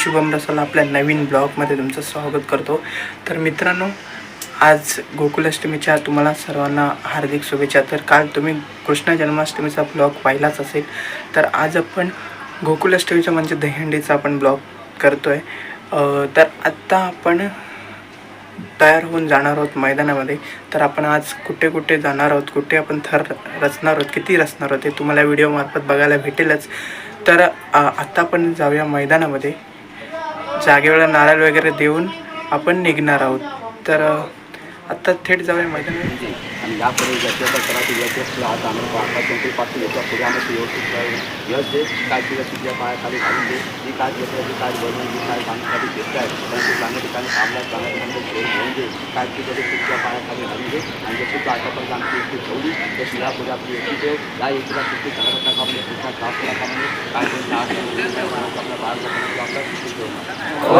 शुभम रसाल आपल्या नवीन ब्लॉगमध्ये तुमचं स्वागत करतो. तर मित्रांनो आज गोकुलाष्टमीच्या तुम्हाला सर्वांना हार्दिक शुभेच्छा. तर काल तुम्ही कृष्ण जन्माष्टमीचा ब्लॉग पाहिलाच असेल तर आज आपण गोकुलाष्टमीचा म्हणजे दहीहंडीचा आपण ब्लॉग करतो आहे तर आत्ता आपण तयार होऊन जाणार आहोत मैदानामध्ये. तर आपण आज कुठे कुठे जाणार आहोत कुठे आपण थर रचणार आहोत किती रचणार आहोत हे तुम्हाला व्हिडिओमार्फत बघायला भेटेलच. तर आत्ता आपण जाऊया मैदानामध्ये. जागेवेळा नारळ वगैरे देऊन आपण निघणार आहोत. तर आत्ता थेट जाऊया मैदानामध्ये आणि यापुढे ज्याच्या करायची याचे आज आम्ही पाहता कोणते पासून याच्यापुढे आम्ही व्यवस्थित यश दे काय तुझ्या तुझ्या पायाखाली घालून दे. जी काय घेतलं जी काय बनवून जी काय चांगल्यासाठी घेत आहे. चांगल्या ठिकाणी कामला चांगल्या ठिकाणी खेळ घेऊन दे. काय तुझ्या तुझ्या पायाखाली घालून दे. आणि जशी तू आतापर्यंत आमची एकटी ठेवली आपली एकटी ठेव. या एकीला किती चांगला काय त्रास नाही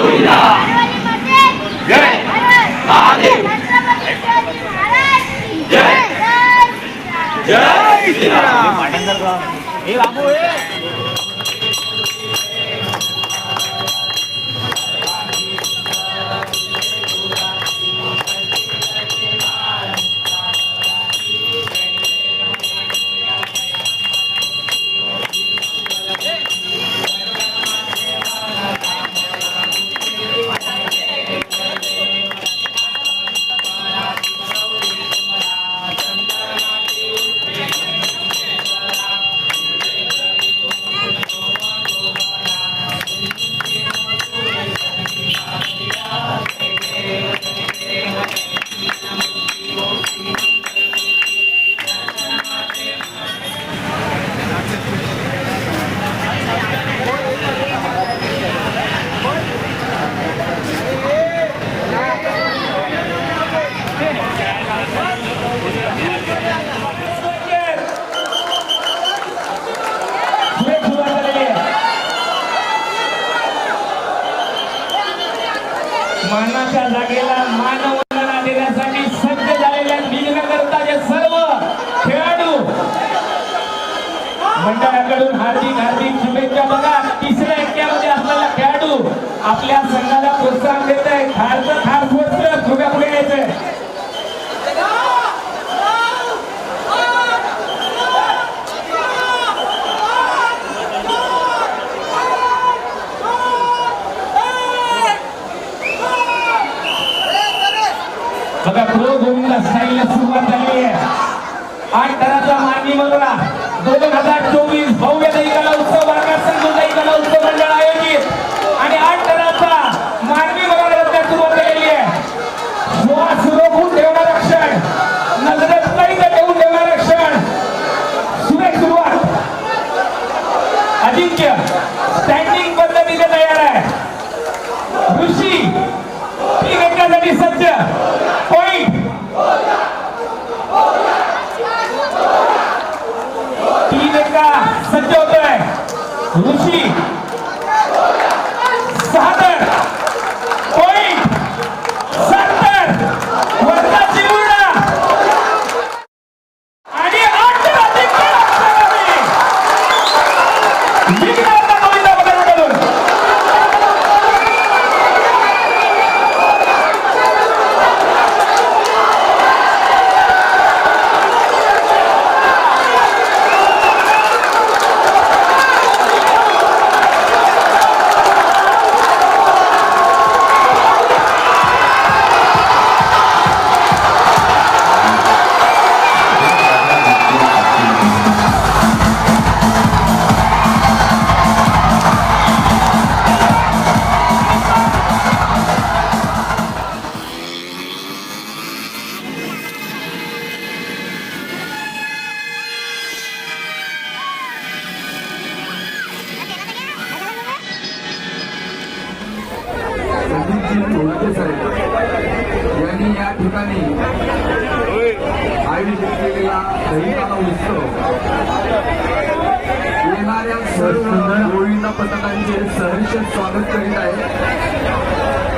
बाहेर जाताना मंडळाकडून हार्दिक हार्दिक शुभेच्छा बघा. तिसऱ्या एक्क्यामध्ये असलेला खेळाडू आपल्या संघाला प्रोत्साहन देत आहे खारचं खार सोडतं थोड्या पुढे यायचंय. बघा प्रो गोविंदा स्टाईलला सुरुवात झाली आहे. आठ तराचा मानवी मंगळा दोन हजार चोवीस भव्य दही कला उत्सव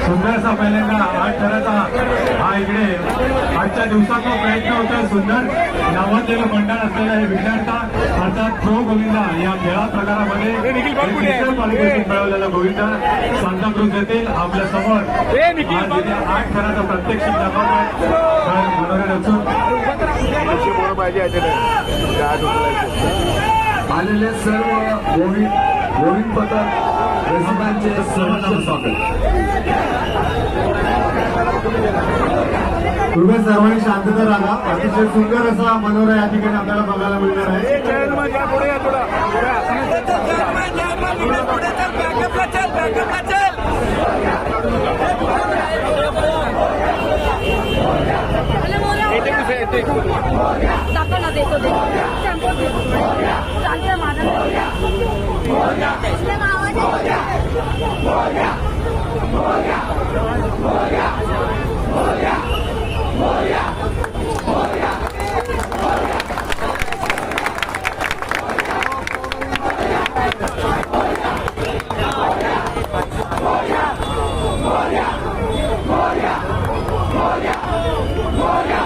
सुंदरसा पहिल्यांदा आठ थराचा हा. इकडे. आजच्या दिवसाचा प्रयत्न होता सुंदर. नावाजलेलं मंडळ असलेलं हे विद्यार्था. अर्थात प्रो गोविंदा या खेळा प्रकारामध्ये पालिकेतून मिळवलेला गोविंदा. सांताक्रूज येथील आपल्यासमोर. आठ थराचा प्रत्यक्ष आलेले सर्व गोविंद गोविंद पथक रसिकांचे सहर्ष स्वागत. कृपया सर्वांनी शांतता राहा अतिशय सुंदर असा मनोरा या ठिकाणी आपल्याला बघायला मिळणार आहे. दाखवला देतो देतो टेम्पो देतो चालतं माझा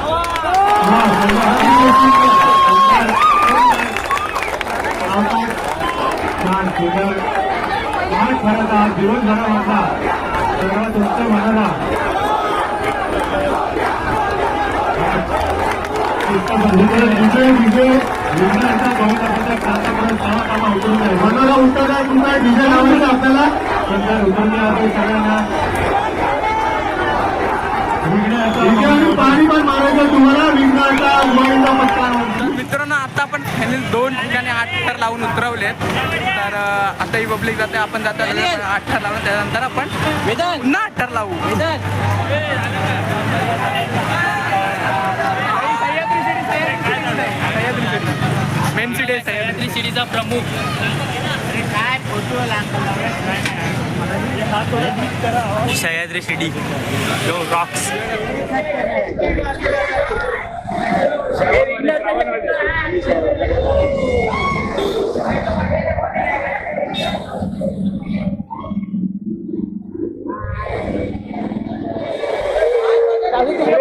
छान सुंदर आठ थराचा आज दिवसभरामधला सर्वात मनाला विजय विजय विजयाचा सहा कामा उतरून मनाला आहे तुमचा विजय लावायचा आपल्याला सुंदर उतरून आपण सगळ्यांना पाणी पण मारायचं तुम्हाला मित्रांनो आता आपण फायनल दोन ठिकाणी आठ थर लावून उतरवलेत. तर आता ही पब्लिक जाते आपण जाता आठ थर लावलं त्यानंतर आपण पुन्हा आठ थर लावू. मेन सिटी सह्याद्री सिटीचा प्रमुख. सह्याद्री सिटी जो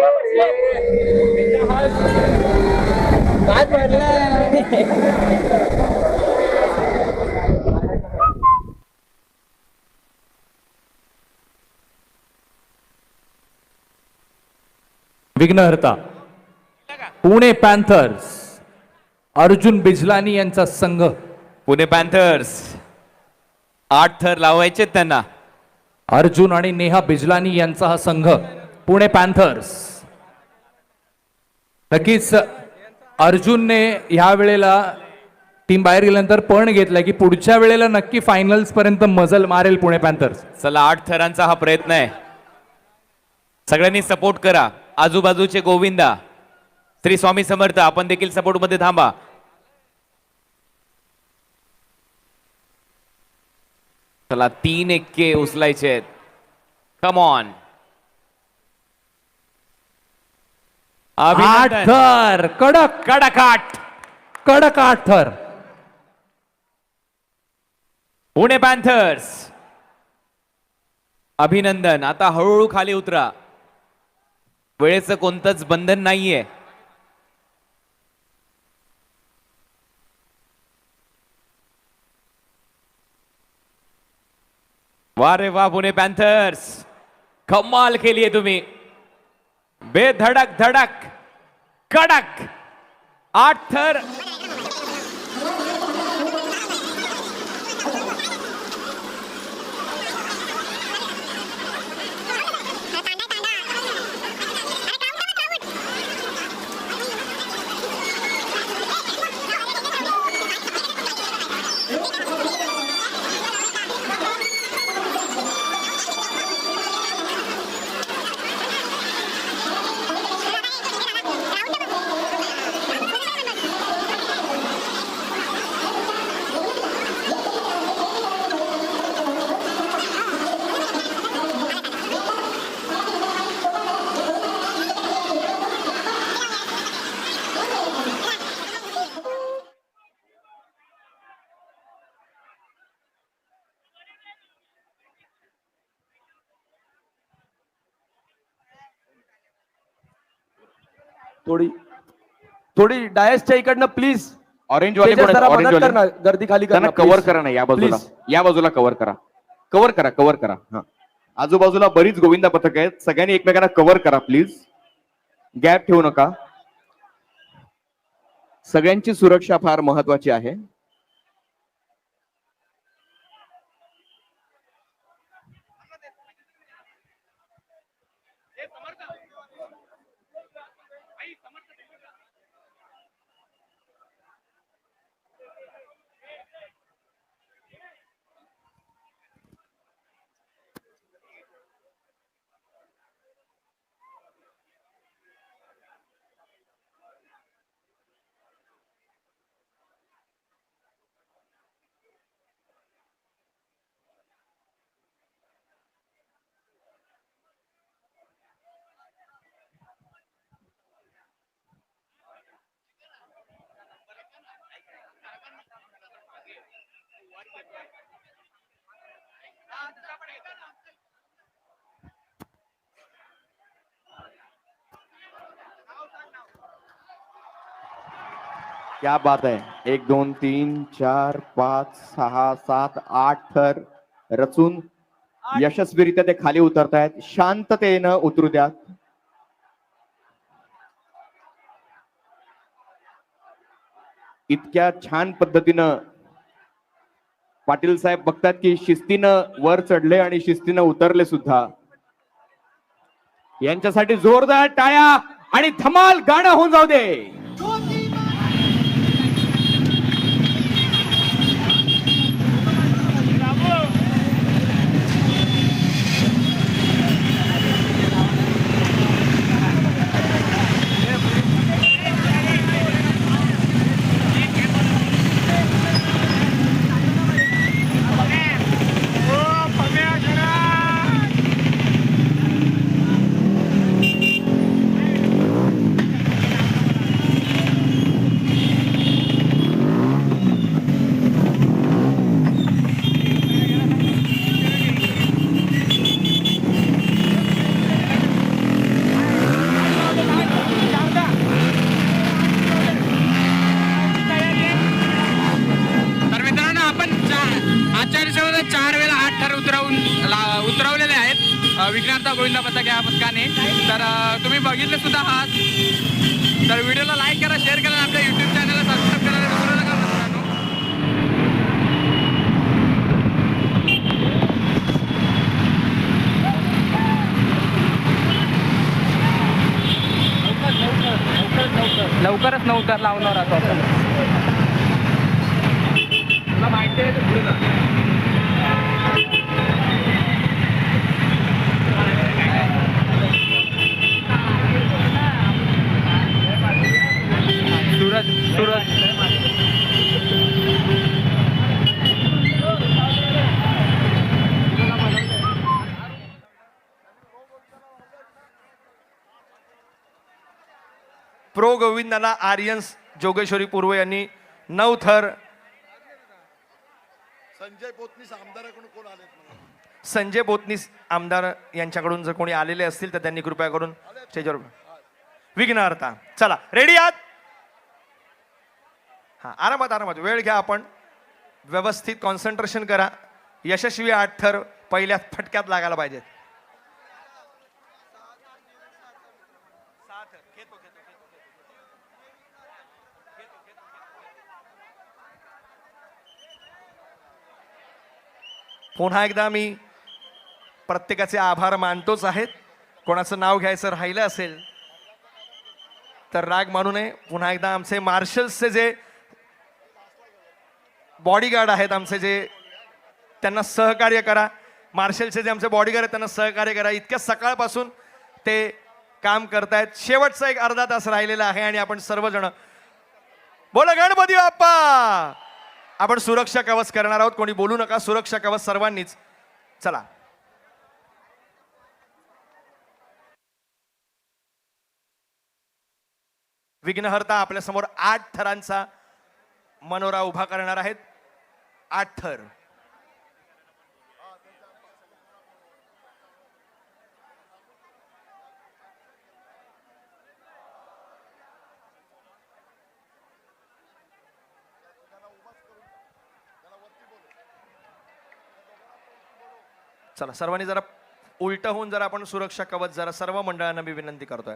विघ्नहर्ता पुणे पॅन्थर्स. अर्जुन बिजलानी यांचा संघ. पुणे पॅन्थर्स आठ थर लावायचे त्यांना. अर्जुन आणि नेहा बिजलानी यांचा हा संघ. पुणे पॅन्थर्स. नक्कीच अर्जुनने ह्या वेळेला टीम बाहेर गेल्यानंतर पण घेतलाय की पुढच्या वेळेला नक्की फायनल्स पर्यंत मजल मारेल पुणे पॅन्थर्स. चला आठ थरांचा हा प्रयत्न आहे. सगळ्यांनी सपोर्ट करा. आजूबाजूचे गोविंदा श्री स्वामी समर्थ आपण देखील सपोर्टमध्ये थांबा. चला तीन एक्के उचलायचे आहेत. कम ऑन आठ थर कडक. कडक आठ कडक आठ थर पुणे पॅन्थर्स अभिनंदन. आता हळूहळू खाली उतरा. वेळेचं कोणतंच बंधन नाहीये. वा रे वा पुणे पॅन्थर्स. कमाल केली आहे तुम्ही. बेधडक धडक कडक. आठ थर थोडी थोडी डायसच्या इकडनं प्लीज ऑरेंज वाले कोण आहेत? ऑरेंज कर ना वाले. गर्दी खाली कर त्यांना ना, कव्हर please. करा ना या बाजूला. Please. या बाजूला कव्हर करा. कव्हर करा कव्हर करा. हा. आजूबाजूला बरीच गोविंदा पथक आहेत. सगळ्यांनी एकमेकांना कव्हर करा प्लीज गॅप ठेवू नका. सगळ्यांची सुरक्षा फार महत्वाची आहे. क्या बात आहे एक दोन तीन चार पाच सहा सात आठ थर रचून यशस्वीरित्या ते खाली उतरतायत. शांततेनं उतरू द्या इतक्या छान पद्धतीनं पाटील साहेब बघतात की शिस्तीनं वर चढले आणि शिस्तीनं उतरले सुद्धा. यांच्यासाठी जोरदार टाळ्या आणि धमाल गाणं होऊन जाऊ दे तर मित्रांनो आपण आचार्य आजच्या चार वेळा आठ ठर उतरवून ला- उतरवलेले आहेत. अ, विघ्नार्थ गोविंदा पथक या पथकाने. तर तुम्ही बघितले सुद्धा आहात तर व्हिडिओला लाईक करा शेअर करा आपल्या युट्यूब चॅनलला सबस्क्राईब करायला विसरू नका मित्रांनो. लवकरच लावणार आहोत आपण. तुला माहिती आहे तर पुढे जा. सूरज सूरज प्रो गोविंदाना आर्यन्स जोगेश्वरी पूर्व यांनी नऊ थर संजय बोतनीस आमदार यांच्याकडून जर कोणी आलेले असतील तर त्यांनी कृपया करून स्टेजवर विघ्नहर्ता. चला रेडी आहात? हा आरामात आरामात. वेळ घ्या आपण. व्यवस्थित कॉन्सन्ट्रेशन करा. यशस्वी आठ थर पहिल्या फटक्यात लागायला पाहिजेत. पुन्हा एकदा मी प्रत्येकाचे आभार मानतोच आहेत कोणाचं नाव घ्यायचं राहिलं असेल तर राग मानू नये. पुन्हा एकदा आमचे मार्शल्सचे जे बॉडीगार्ड आहेत आमचे जे त्यांना सहकार्य करा. मार्शलचे जे आमचे बॉडीगार्ड आहेत त्यांना सहकार्य करा. इतक्या सकाळपासून ते काम करतायत. शेवटचा एक अर्धा तास राहिलेला आहे आणि आपण सर्वजण बोला गणपती बाप्पा! आपण सुरक्षा कवच करणार आहोत. कोणी बोलू नका सुरक्षा कवच सर्वांनीच. चला. विघ्नहर्ता आपल्यासमोर आठ थरांचा मनोरा उभा करणार आहेत. आठ थर. चला सर्वांनी जरा उलट होऊन जरा आपण सुरक्षा कवच जरा सर्व मंडळांना मी विनंती करतोय.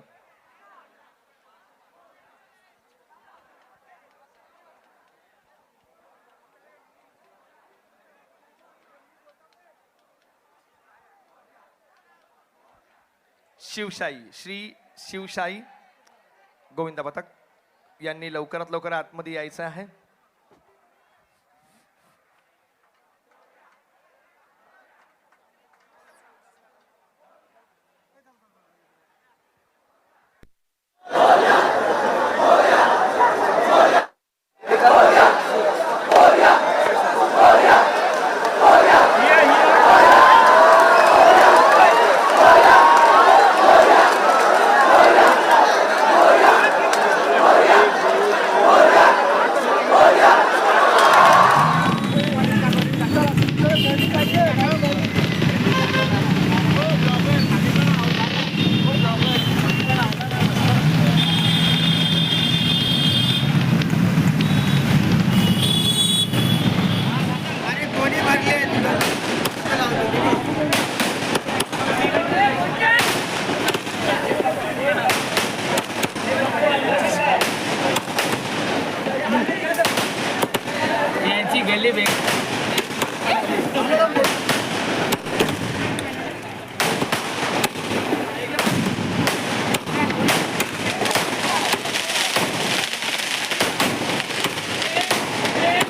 शिवशाही श्री शिवशाही गोविंदा पथक यांनी लवकरात लवकर आतमध्ये यायचं आहे.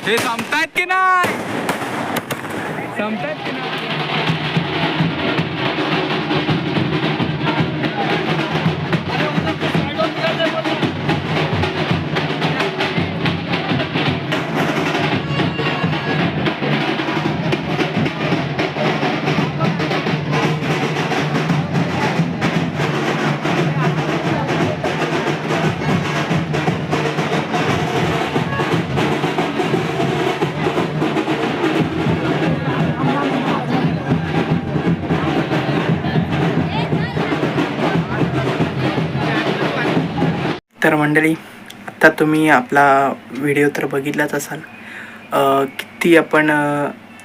हे संपतायत की नाही? संपतायत की नाही? नमस्कार मंडळी. आत्ता तुम्ही आपला व्हिडिओ तर बघितलाच असाल. किती आपण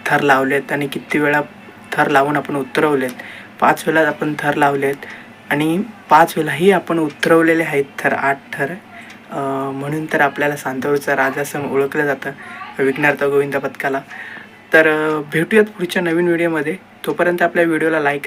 थर लावलेत आणि किती वेळा थर लावून आपण उतरवलेत. पाच वेळा आपण थर लावलेत आणि पाच वेळाही आपण उतरवलेले आहेत थर आठ थर. म्हणून तर आपल्याला सांतोळचा राजा असं ओळखलं जातं विघ्नार्थ गोविंद पथकाला. तर भेटूयात पुढच्या नवीन व्हिडिओमध्ये. तोपर्यंत आपल्या व्हिडिओला लाईक करा.